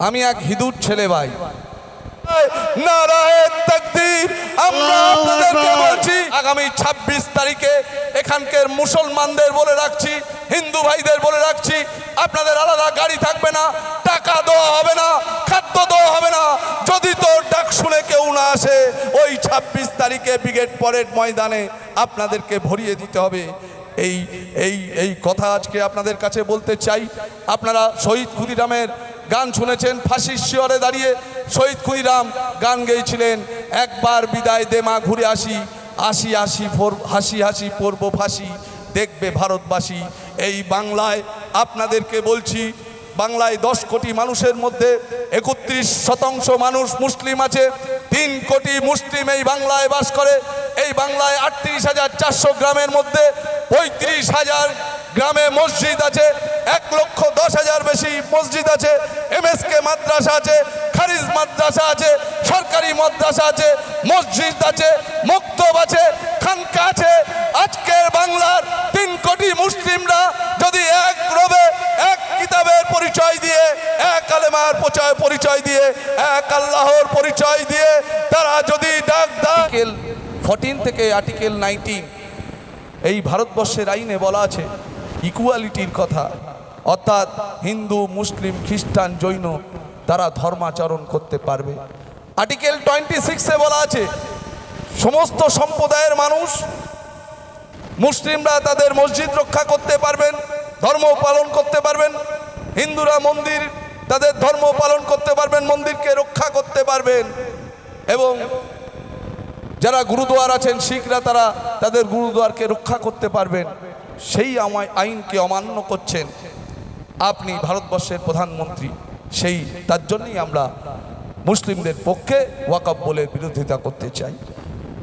আমি এক হিদুর ছেলে ভাই। নারায়ে তাকবীর আমরা আপনাদেরকে বলছি আগামী ২৬ তারিখে এখানকার মুসলমানদের বলে রাখছি হিন্দু ভাইদের বলে রাখছি আপনাদের আলাদা গাড়ি থাকবে না টাকা দেওয়া হবে না খাদ্য দেওয়া হবে না। যদি তোর ডাক শুনে কেউ না আসে ওই ২৬ তারিখে ব্রিগেড পরেড ময়দানে আপনাদেরকে ভরিয়ে দিতে হবে। এই এই এই কথা আজকে আপনাদের কাছে বলতে চাই। আপনারা শহীদ ক্ষুদিরামের গান শুনেছেন, ফাঁসির শিয়রে দাঁড়িয়ে শহীদ ক্ষুদিরাম গান গেয়েছিলেন। একবার বিদায় দে মা, ঘুরে আসি আসি আসি হাসি হাসি পড়ব ফাঁসি, দেখবে ভারতবাসী। এই বাংলায় আপনাদেরকে বলছি, বাংলায় দশ কোটি মানুষের মধ্যে একত্রিশ শতাংশ মানুষ মুসলিম আছে, তিন কোটি মুসলিম এই বাংলায় বাস করে। এই বাংলায় আটত্রিশ হাজার চারশো গ্রামের মধ্যে পঁয়ত্রিশ হাজার গ্রামে মসজিদ আছে, এক লক্ষ দশ হাজার বেশি মসজিদ আছে, এমএসকে মাদ্রাসা আছে, খারিজ মাদ্রাসা আছে, সরকারি মাদ্রাসা আছে, মসজিদ আছে, মক্তব আছে, খানকা আছে। আজকের বাংলার তিন কোটি মুসলিমরা যদি এক রবে, এক কিতাবের পরিচয় দিয়ে, এক আলেমার পরিচয় পরিচয় দিয়ে, এক আল্লাহর পরিচয় দিয়ে, তারা যদি ডাক আর্টিকেল ফোরটিন থেকে আর্টিকেল নাইনটিন এই ভারতবর্ষের আইনে বলা আছে ইকুয়ালিটির কথা। অর্থাৎ হিন্দু, মুসলিম, খ্রিস্টান, জৈন তারা ধর্মাচরণ করতে পারবে। আর্টিকেল টোয়েন্টি সিক্সে বলা আছে, সমস্ত সম্প্রদায়ের মানুষ মুসলিমরা তাদের মসজিদ রক্ষা করতে পারবেন, ধর্ম পালন করতে পারবেন, হিন্দুরা মন্দির, তাদের ধর্ম পালন করতে পারবেন, মন্দিরকে রক্ষা করতে পারবেন এবং যারা গুরুদুয়ার আছেন, শিখরা তারা তাদের গুরুদুয়ারকে রক্ষা করতে পারবেন। সেই আমায় আইনকে অমান্য করছেন। আপনি ভারতবর্ষের প্রধানমন্ত্রী, সেই, তার জন্যই আমরা মুসলিমদের পক্ষে ওয়াকাব বলের বিরোধিতা করতে চাই।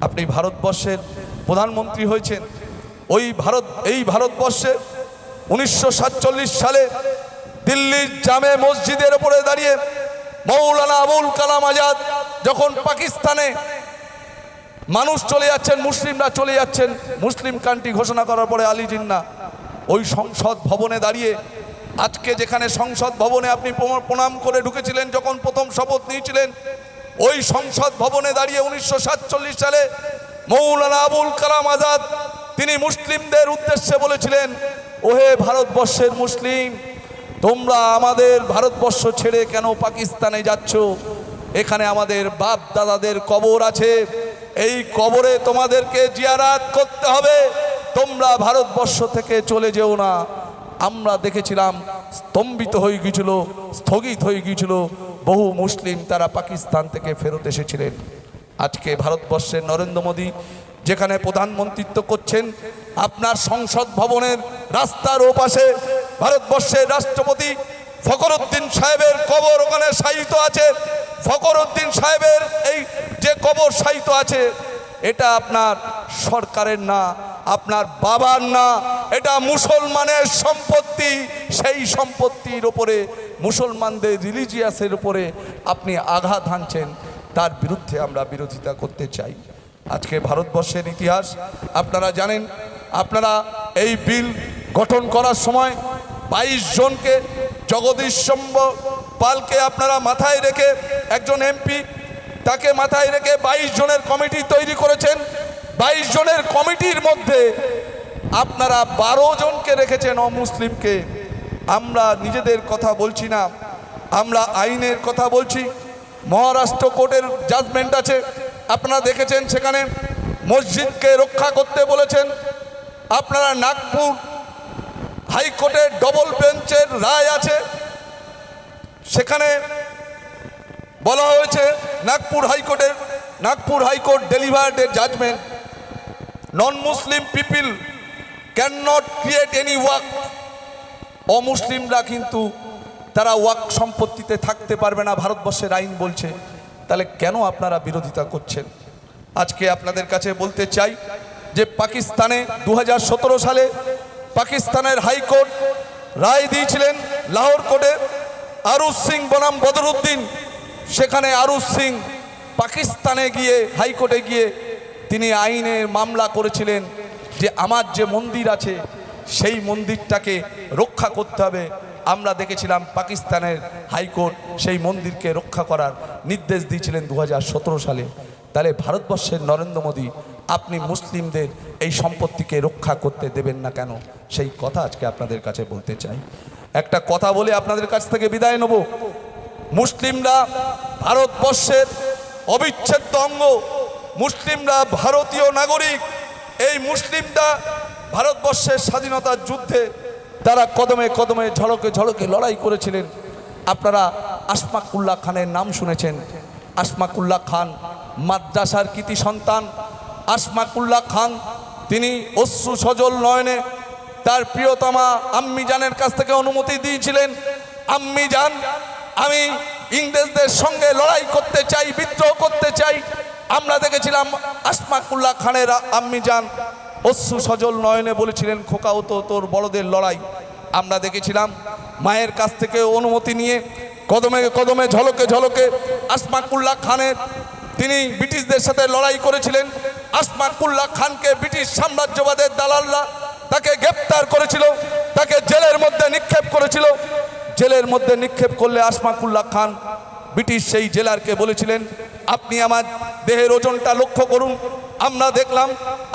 আপনি ভারতবর্ষের প্রধানমন্ত্রী হয়েছেন। ওই ভারত, এই ভারতবর্ষে উনিশশো সাতচল্লিশ সালে দিল্লির জামে মসজিদের ওপরে দাঁড়িয়ে মৌলানা আবুল কালাম আজাদ যখন পাকিস্তানে মানুষ চলে যাচ্ছেন, মুসলিমরা চলে যাচ্ছেন। মুসলিম কান্ট্রি ঘোষণা করার পরে আলী জিন্না ওই সংসদ ভবনে দাঁড়িয়ে, আজকে যেখানে সংসদ ভবনে আপনি প্রণাম করে ঢুকেছিলেন, যখন প্রথম শপথ নিয়েছিলেন, ওই সংসদ ভবনে দাঁড়িয়ে উনিশশো সাতচল্লিশ সালে মৌলানা আবুল কালাম আজাদ, তিনি মুসলিমদের উদ্দেশ্যে বলেছিলেন, ওহে ভারতবর্ষের মুসলিম, তোমরা আমাদের ভারতবর্ষ ছেড়ে কেন পাকিস্তানে যাচ্ছ? এখানে আমাদের বাপ দাদাদের কবর আছে এই কবরে তোমাদেরকে জিয়ারাত করতে হবে। তোমরা ভারতবর্ষ থেকে চলে যেও না। আমরা দেখেছিলাম স্তম্ভিত হয়ে গিয়েছিল, স্থগিত হয়ে গিয়েছিল। বহু মুসলিম তারা পাকিস্তান থেকে ফেরত এসেছিলেন। আজকে ভারতবর্ষের নরেন্দ্র মোদী যেখানে প্রধানমন্ত্রিত্ব করছেন, আপনার সংসদ ভবনের রাস্তার ওপাশে ভারতবর্ষের রাষ্ট্রপতি ফখরুদ্দিন সাহেবের কবর ওখানে সাহিত্য আছে। ফখরুদ্দিন সাহেবের এই যে কবর সাহিত্য আছে, এটা আপনার সরকারের না, আপনার বাবার না, এটা মুসলমানের সম্পত্তি, সেই সম্পত্তির ওপরে মুসলমানদের রিলিজিয়াসের উপরে আপনি আঘাত হানছেন, তার বিরুদ্ধে আমরা বিরোধিতা করতে চাই। আজকে ভারতবর্ষের ইতিহাস, আপনারা জানেন, আপনারা এই বিল গঠন করার সময় বাইশ জনকে, জগদীশ পালকে আপনারা মাথায় রেখে একজন এমপি তাকে মাথায় রেখে বাইশ জনের কমিটি তৈরি করেছেন। বাইশ জনের কমিটির মধ্যে আপনারা বারো জনকে রেখেছেন অমুসলিমকে। আমরা নিজেদের কথা বলছি না, আমরা আইনের কথা বলছি। মহারাষ্ট্র কোর্টের জাজমেন্ট আছে। আপনারা দেখেছেন সেখানে মসজিদকে রক্ষা করতে বলেছেন। আপনারা নাগপুর হাইকোর্টের ডবল বেঞ্চের রায় আছে। সেখানে বলা হয়েছে, নাগপুর হাইকোর্টের, Nagpur high court delivered a judgment non Muslim people can not create any waqf অমুসলিমরা কিন্তু তারা ওয়াক সম্পত্তিতে থাকতে পারবে না, ভারতবর্ষের আইন বলছে। তাহলে কেন আপনারা বিরোধিতা করছেন? আজকে আপনাদের কাছে বলতে চাই যে পাকিস্তানে দু হাজার সতেরো সালে পাকিস্তানের হাইকোর্ট রায় দিয়েছিলেন লাহোর কোর্টে। আরুজ সিং বনাম বদরুদ্দিন সেখানে আরুজ সিং পাকিস্তানে গিয়ে, হাইকোর্টে গিয়ে তিনি আইনের মামলা করেছিলেন যে আমার যে মন্দির আছে, সেই মন্দিরটাকে রক্ষা করতে হবে। আমরা দেখেছিলাম পাকিস্তানের হাইকোর্ট সেই মন্দিরকে রক্ষা করার নির্দেশ দিয়েছিলেন দু হাজার সতেরো সালে। তাহলে ভারতবর্ষের নরেন্দ্র মোদী, আপনি মুসলিমদের এই সম্পত্তিকে রক্ষা করতে দেবেন না কেন? সেই কথা আজকে আপনাদের কাছে বলতে চাই। একটা কথা বলে আপনাদের কাছ থেকে বিদায় নেব। মুসলিমরা ভারতবর্ষের অবিচ্ছেদ্য অঙ্গ। মুসলিমরা ভারতীয় নাগরিক। এই মুসলিমরা ভারতবর্ষের স্বাধীনতার যুদ্ধে তারা কদমে কদমে ঝলকে ঝলকে লড়াই করেছিলেন, আপনারা আসমাকুল্লাহ খানের নাম শুনেছেন। আসমাকুল্লাহ খান মাদ্রাসার কৃতি সন্তান। আসমাকুল্লাহ খান তিনি অশ্রু সজল নয়নে তার প্রিয়তমা আম্মি জানের কাছ থেকে অনুমতি দিয়েছিলেন। আম্মি জান আমি ইংরেজদের সঙ্গে লড়াই করতে চাই, বিদ্রোহ করতে চাই। আমরা দেখেছিলাম আসমাকুল্লাহ খানের আম্মি যান অশ্রু সজল নয়নে বলেছিলেন, খোকা তো তোর বড়দের লড়াই। আমরা দেখেছিলাম মায়ের কাছ থেকে অনুমতি নিয়ে কদমে কদমে, ঝলকে ঝলকে আসমাকুল্লাহ খানের তিনি ব্রিটিশদের সাথে লড়াই করেছিলেন। আসমাকুল্লাহ খানকে ব্রিটিশ সাম্রাজ্যবাদের দালালরা তাকে গ্রেপ্তার করেছিল, তাকে জেলের মধ্যে নিক্ষেপ করেছিল। জেলের মধ্যে নিক্ষেপ করলে আসমাকুল্লাহ খান ব্রিটিশ সেই জেলারকে বলেছিলেন, আপনি আমার দেহের ওজনটা লক্ষ্য করুন। আমরা দেখলাম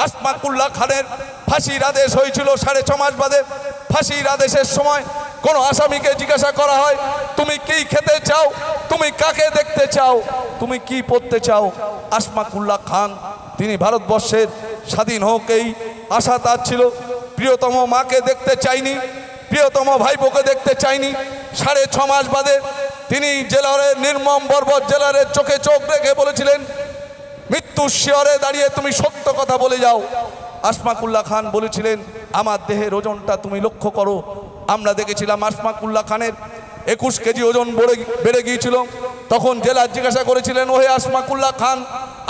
আসমাকুল্লাহ খানের ফাঁসির আদেশ হয়েছিল সাড়ে ছ মাস বাদে। ফাঁসির আদেশের সময় কোনো আসামিকে জিজ্ঞাসা করা হয়, তুমি কি খেতে চাও? তুমি কাকে দেখতে চাও? তুমি কি পড়তে চাও? আসমাকুল্লাহ খান, তিনি ভারতবর্ষের স্বাধীন হোক এই আশা তার ছিল, প্রিয়তম মাকে দেখতে চাইনি। প্রিয়তম ভাইপোকে দেখতে চাইনি। সাড়ে ছ মাস বাদে তিনি জেলারের নির্মম বর্বর জেলারের চোখে চোখ রেখে বলেছিলেন মৃত্যুর শিয়রে দাঁড়িয়ে তুমি সত্য কথা বলে যাও। আসমাকুল্লাহ খান বলেছিলেন, আমার দেহের ওজনটা তুমি লক্ষ্য করো। আমরা দেখেছিলাম আসমাকুল্লাহ খানের একুশ কেজি ওজন বেড়ে বেড়ে গিয়েছিল। তখন জেলার জিজ্ঞাসা করেছিলেন, ওহে আসমাকুল্লাহ খান,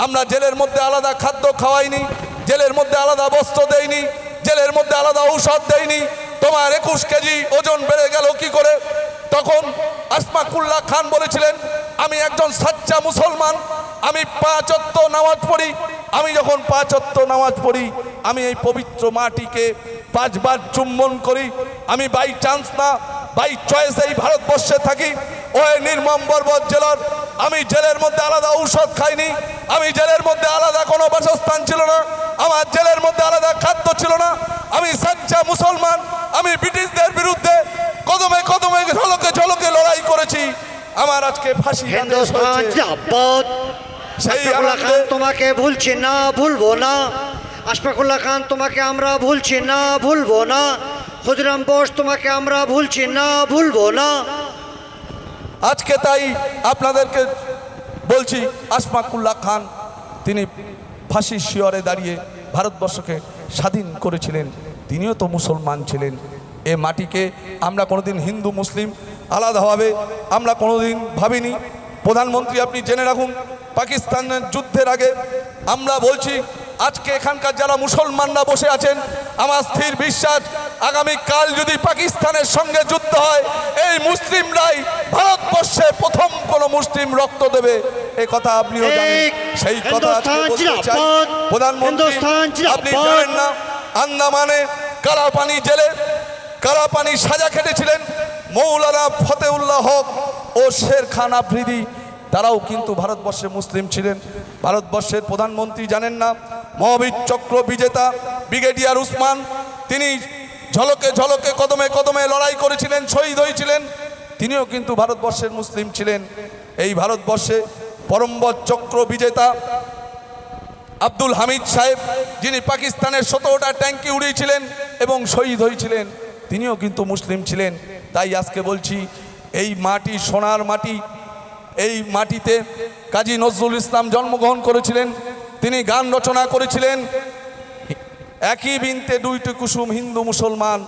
আমরা জেলের মধ্যে আলাদা খাদ্য খাওয়াইনি, জেলের মধ্যে আলাদা বস্ত্র দেইনি, জেলের মধ্যে আলাদা ঔষধ দেয়নি তোমার একুশ কেজি ওজন বেড়ে গেল কি করে? তখন আসমাকুল্লাহ খান বলেছিলেন, আমি একজন সাচ্চা মুসলমান, আমি পাঁচত্ব নামাজ পড়ি। আমি যখন পাঁচত্ব নামাজ পড়ি, আমি এই পবিত্র মাটিকে পাঁচবার চুম্বন করি। আমি বাই চান্স না, বাই চয়েস এই ভারতবর্ষে থাকি। ওই নির্মম বর্বর জেলার, আমি জেলের মধ্যে আলাদা ঔষধ খাইনি। আমি জেলের মধ্যে আলাদা কোনো বাসস্থান ছিল না। আমার জেলের মধ্যে আলাদা খাদ্য ছিল না। আমি সাচ্চা মুসলমান আমি ব্রিটিশদের বিরুদ্ধে কদমে কদমে ঝলকে ঝলকে লড়াই করেছি। আমার আজকে ফাঁসি সেই খান তোমাকে ভুলছি না ভুলবো না। আশফাকুল্লাহ খান তোমাকে আমরা ভুলছি না ভুলবো না। ক্ষুদিরাম বোস তোমাকে আমরা ভুলছি না ভুলবো না। আজকে তাই আপনাদেরকে বলছি আসমাকুল্লাহ খান তিনি ফাঁসির শিয়রে দাঁড়িয়ে ভারতবর্ষকে স্বাধীন করেছিলেন। তিনিও তো মুসলমান ছিলেন। এ মাটিকে আমরা কোনোদিন হিন্দু মুসলিম আলাদাভাবে আমরা কোনোদিন ভাবিনি। প্রধানমন্ত্রী আপনি জেনে রাখুন পাকিস্তানের যুদ্ধের আগে আমরা বলছি আজকে এখানকার যারা মুসলমানরা বসে আছেন আমার স্থির বিশ্বাস আগামী কাল যদি পাকিস্তানের সঙ্গে যুদ্ধ হয় এই মুসলিমরাই ভারতবর্ষে প্রথম কোন মুসলিম রক্ত দেবে। এই কথা আপনিও জানেন। সেই কথা প্রধানমন্ত্রী আপনি। জানেন না আন্দামানে কারাপানি জেলে কারাপানি সাজা খেটেছিলেন মৌলানা ফতেউল্লাহ হক ও শের খান আফ্রিদি। তারাও কিন্তু ভারতবর্ষে মুসলিম ছিলেন। ভারতবর্ষের প্রধানমন্ত্রী জানেন না, মহাবীর চক্র বিজেতা ব্রিগেডিয়ার উসমান, তিনি ঝলকে ঝলকে কদমে কদমে লড়াই করেছিলেন, শহীদ হয়েছিলেন। তিনিও কিন্তু ভারতবর্ষের মুসলিম ছিলেন। এই ভারতবর্ষে পরম্বর চক্র বিজেতা আব্দুল হামিদ সাহেব, যিনি পাকিস্তানের সতেরোটা ট্যাঙ্কি উড়িয়েছিলেন এবং শহীদ হয়েছিলেন, তিনিও কিন্তু মুসলিম ছিলেন। তাই আজকে বলছি, এই মাটি, সোনার মাটি, এই মাটিতে কাজী নজরুল ইসলাম জন্মগ্রহণ করেছিলেন, তিনি গান রচনা করেছিলেন। একই বিনতে দুইটি কুসুম হিন্দু মুসলমান,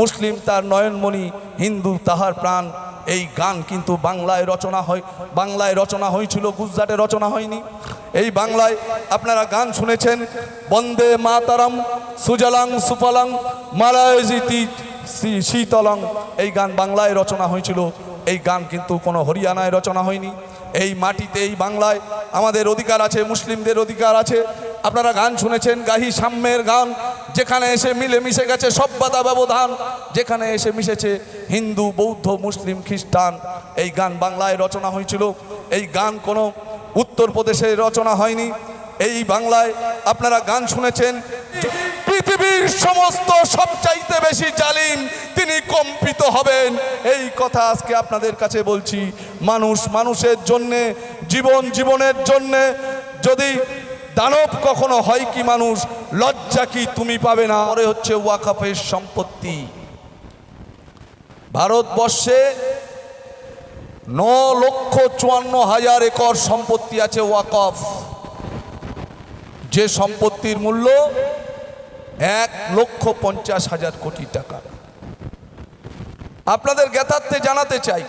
মুসলিম তার নয়নমণি, হিন্দু তাহার প্রাণ। এই গান কিন্তু বাংলায় রচনা হয়, বাংলায় রচনা হয়েছিল, গুজরাটে রচনা হয়নি। এই বাংলায় আপনারা গান শুনেছেন, বন্দে মাতারাম, সুজলাং সুফলাং, মালায়জিতি শীতলং। এই গান বাংলায় রচনা হয়েছিল। এই গান কিন্তু কোনো হরিয়ানায় রচনা হয়নি। এই মাটিতে, এই বাংলায় আমাদের অধিকার আছে, মুসলিমদের অধিকার আছে। আপনারা গান শুনেছেন, গাহি সাম্যের গান, যেখানে এসে মিলে মিশে গেছে সভ্যতা ব্যবধান, যেখানে এসে মিশেছে হিন্দু, বৌদ্ধ, মুসলিম, খ্রিস্টান। এই গান বাংলায় রচনা হয়েছিল। এই গান কোনো উত্তরপ্রদেশে রচনা হয়নি। এই বাংলায় আপনারা গান শুনেছেন পৃথিবীর সমস্ত সবচাইতে বেশি জালিম তিনি কম্পিত হবেন। এই কথা আজকে আপনাদের কাছে বলছি। মানুষ মানুষের জন্যে, জীবন জীবনের জন্যে, যদি দানব কখনো হয় কি মানুষ, লজ্জা কি তুমি পাবে না? পরে হচ্ছে ওয়াকাফের সম্পত্তি। ভারতবর্ষে ন লক্ষ চুয়ান্ন হাজার একর সম্পত্তি আছে ওয়াকফ। যে সম্পত্তির মূল্য এক লক্ষ পঞ্চাশ হাজার কোটি টাকা। আপনাদের জ্ঞাতার্থে জানাতে চাই